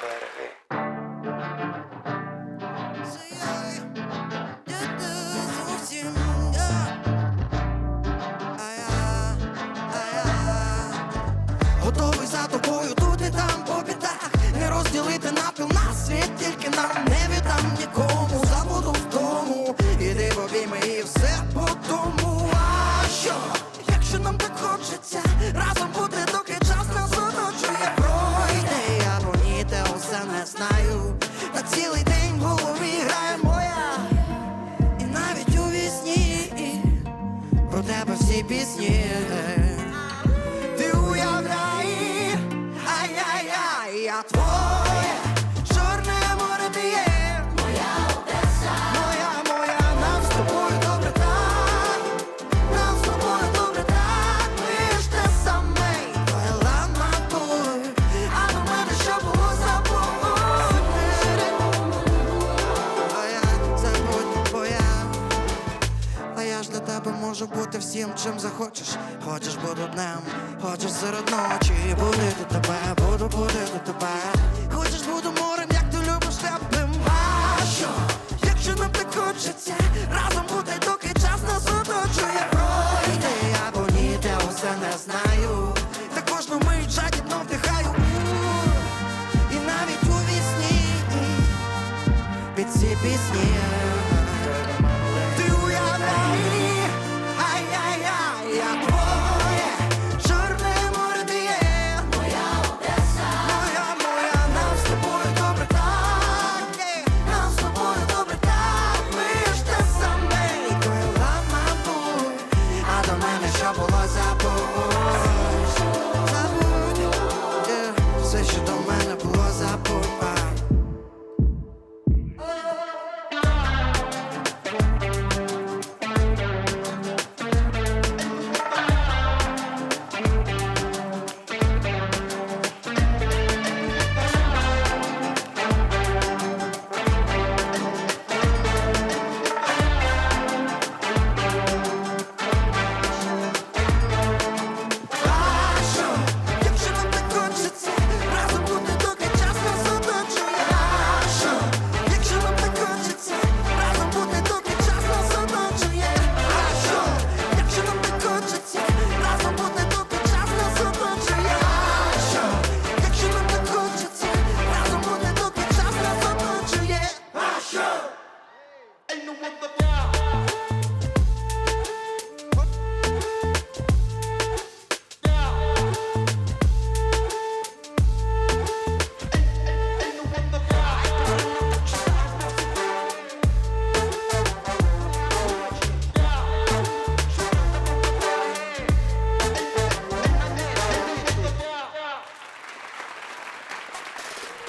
береги. Готовий за тобою тут і там всі пісні ти уявляй, ай-яй-яй, я твоє, тебе можу бути всім, чим захочеш. Хочеш буду днем, хочеш серед ночі. Будити тебе, буду будити тебе. Хочеш буду морем, як ти любиш теплим. Що, якщо нам так хочеться, разом бути, доки час нас оточує. Пройде або ні, те усе не знаю. Та кожну мить жадібно вдихаю. І навіть у вісні під ці пісні. উন্মুক্ত